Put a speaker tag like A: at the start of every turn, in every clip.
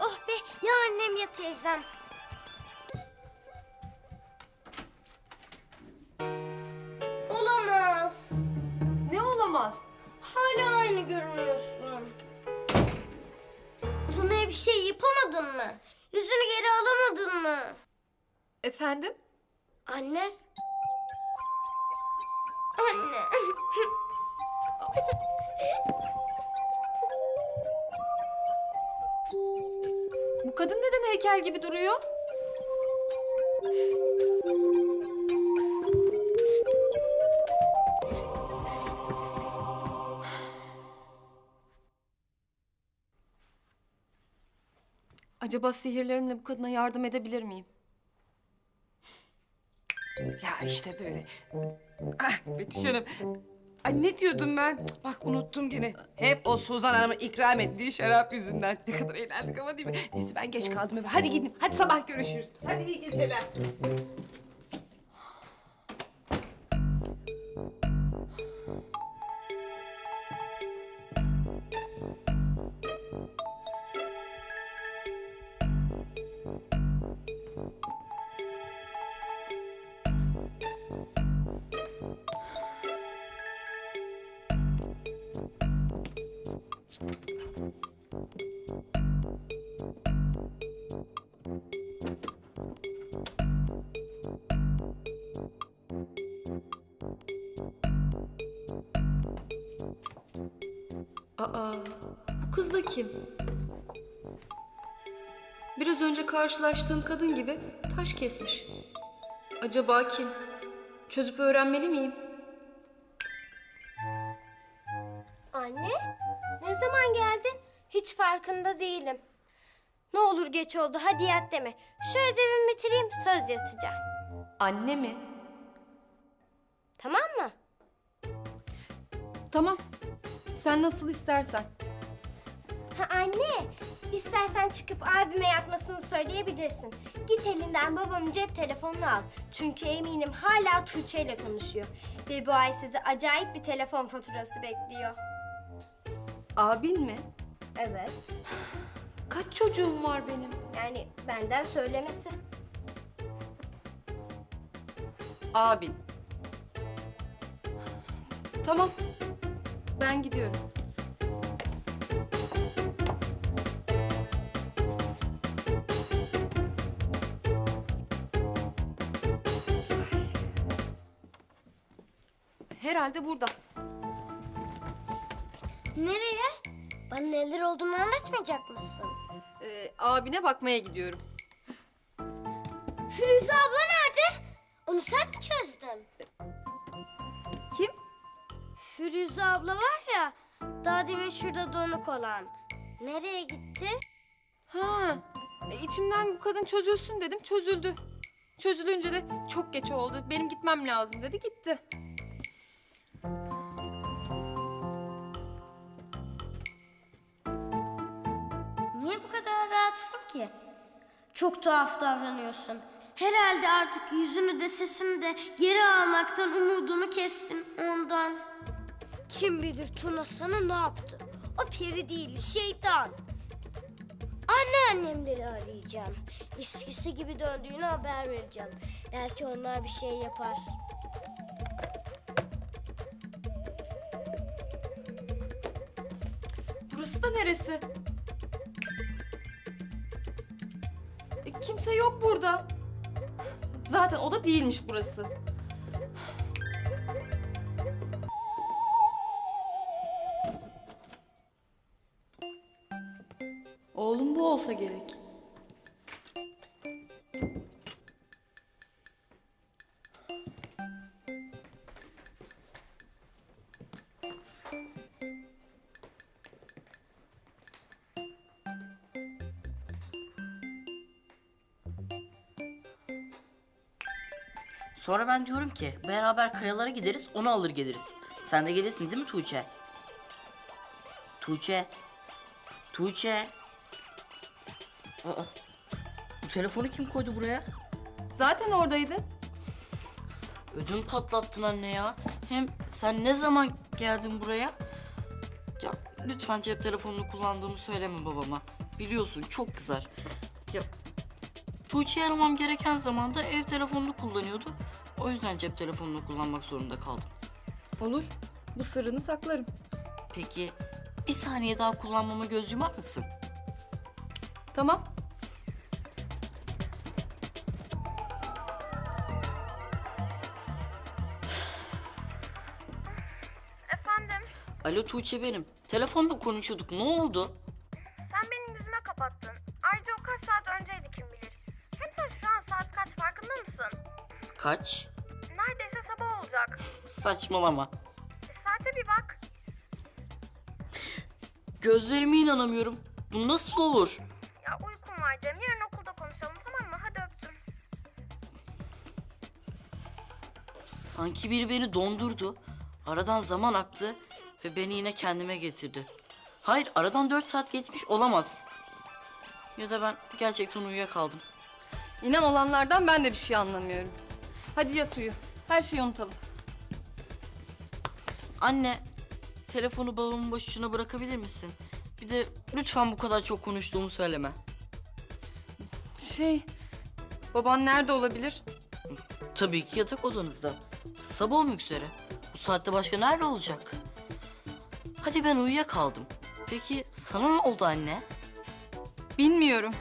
A: Oh be ya annem ya teyzem. Olamaz.
B: Ne olamaz?
A: Hala aynı görünüyorsun. Tuna'ya bir şey yapamadın mı? Yüzünü geri alamadın mı?
B: Efendim?
A: Anne. Anne.
B: Bu kadın neden heykel gibi duruyor? Acaba sihirlerimle bu kadına yardım edebilir miyim?
C: Ya işte böyle. Ah Betüş Hanım. Ay ne diyordum ben? Bak unuttum gene. Hep o Suzan Hanım'ın ikram ettiği şarap yüzünden. Ne kadar eğlendik ama değil mi? Neyse ben geç kaldım eve. Hadi gidin. Hadi sabah görüşürüz. Hadi iyi geceler.
B: Aa, bu kız da kim? Biraz önce karşılaştığım kadın gibi taş kesmiş. Acaba kim? Çözüp öğrenmeli miyim?
A: Zaman geldin? Hiç farkında değilim. Ne olur geç oldu, hadi yat deme. Şu ödevimi bitireyim, söz yatacağım.
B: Anne mi?
A: Tamam mı?
B: Tamam. Sen nasıl istersen.
A: Ha anne, istersen çıkıp abime yatmasını söyleyebilirsin. Git elinden babamın cep telefonunu al. Çünkü eminim hala Tuğçe ile konuşuyor. Ve bu ay sizi acayip bir telefon faturası bekliyor.
B: Abin mi?
A: Evet.
B: Kaç çocuğum var benim?
A: Yani benden söylemesi.
B: Abin. Tamam. Ben gidiyorum. Herhalde burada.
A: Nereye? Bana neler olduğunu anlatmayacak mısın?
B: Ee, abine bakmaya gidiyorum.
A: Firuze abla nerede? Onu sen mi çözdün?
B: Kim?
A: Firuze abla var ya, daha demin şurada donuk olan. Nereye gitti?
B: Ha, e, içimden bu kadın çözülsün dedim, çözüldü. Çözülünce de çok geç oldu, benim gitmem lazım dedi, gitti.
A: Rahatsın ki? Çok tuhaf davranıyorsun. Herhalde artık yüzünü de sesini de geri almaktan umudunu kestin ondan. Kim bilir Tuna sana ne yaptı? O peri değil, şeytan. Anneannemleri arayacağım. Eskisi gibi döndüğünü haber vereceğim. Belki onlar bir şey yapar.
B: Burası da neresi? Kimse yok burada. Zaten o da değilmiş burası. Oğlum bu olsa gerek.
D: Sonra ben diyorum ki beraber kayalara gideriz onu alır geliriz. Sen de gelirsin değil mi Tuğçe? Tuğçe. Tuğçe. Aa, bu telefonu kim koydu buraya?
B: Zaten oradaydı.
D: Ödüm patlattın anne ya. Hem sen ne zaman geldin buraya? Ya lütfen cep telefonunu kullandığımı söyleme babama. Biliyorsun çok kızar. Ya Tuğçe'yi aramam gereken zamanda ev telefonunu kullanıyordu. O yüzden cep telefonunu kullanmak zorunda kaldım.
B: Olur. Bu sırrını saklarım.
D: Peki bir saniye daha kullanmama göz yumar mısın?
B: Tamam.
A: Efendim,
D: Alo Tuğçe benim. Telefonda konuşuyorduk. Ne oldu?
A: sen benim yüzüme kapattın. Ayrıca o kaç saat önceydi kim bilir. Hem sen şu an saat kaç farkında mısın?
D: Kaç?
A: Neredeyse sabah olacak.
D: Saçmalama.
A: Saate bir bak.
D: Gözlerime inanamıyorum. Bu nasıl olur?
A: Ya uykum var Cem. Yarın okulda konuşalım tamam mı? Hadi öptüm.
D: Sanki biri beni dondurdu. Aradan zaman aktı ve beni yine kendime getirdi. Hayır, aradan dört saat geçmiş olamaz. Ya da ben gerçekten uyuyakaldım.
B: İnan olanlardan ben de bir şey anlamıyorum. Hadi yat uyu. Her şeyi unutalım.
D: Anne, telefonu babamın başucuna bırakabilir misin? Bir de lütfen bu kadar çok konuştuğumu söyleme.
B: Şey, baban nerede olabilir?
D: Tabii ki yatak odanızda. Sabah olmak üzere. Bu saatte başka nerede olacak? Hadi ben uyuyakaldım. Peki sana ne oldu anne?
B: Bilmiyorum.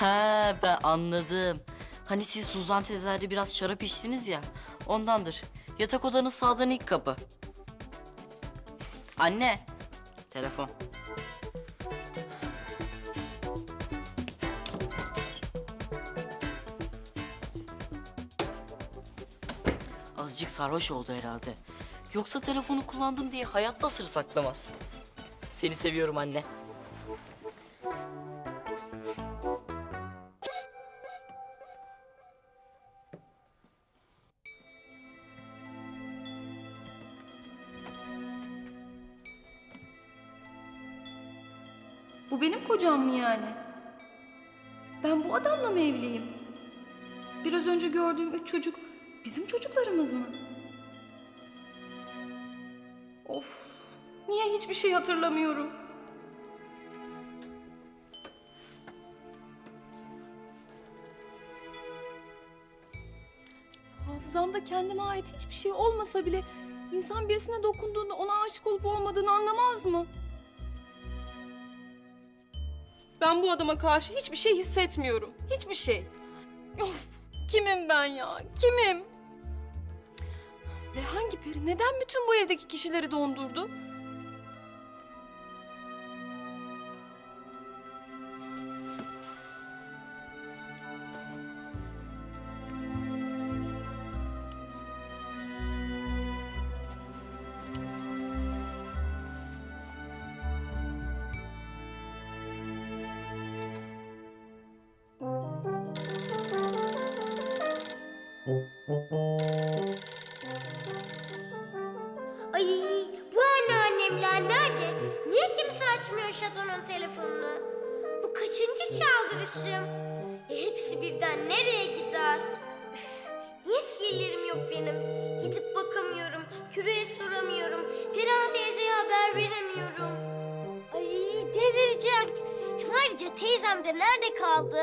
D: Ha ben anladım. Hani siz Suzan teyzelerde biraz şarap içtiniz ya. Ondandır. Yatak odanın sağdan ilk kapı. Anne. Telefon. Azıcık sarhoş oldu herhalde. Yoksa telefonu kullandım diye hayatta sır saklamaz. Seni seviyorum anne.
B: Bu benim kocam mı yani? Ben bu adamla mı evliyim? Biraz önce gördüğüm üç çocuk bizim çocuklarımız mı? Of, niye hiçbir şey hatırlamıyorum? Hafızamda kendime ait hiçbir şey olmasa bile insan birisine dokunduğunda ona aşık olup olmadığını anlamaz mı? Ben bu adama karşı hiçbir şey hissetmiyorum. Hiçbir şey. Of, kimim ben ya? Kimim? Ve hangi peri neden bütün bu evdeki kişileri dondurdu?
A: Ay bu anneannemler nerede? Niye kimse açmıyor şatonun telefonunu? Bu kaçıncı çaldırışım? E, hepsi birden nereye gider? Niye sihirlerim yok benim? Gidip bakamıyorum, küreye soramıyorum, Perihan teyzeye haber veremiyorum. Ay delireceğim. Ayrıca teyzem de nerede kaldı?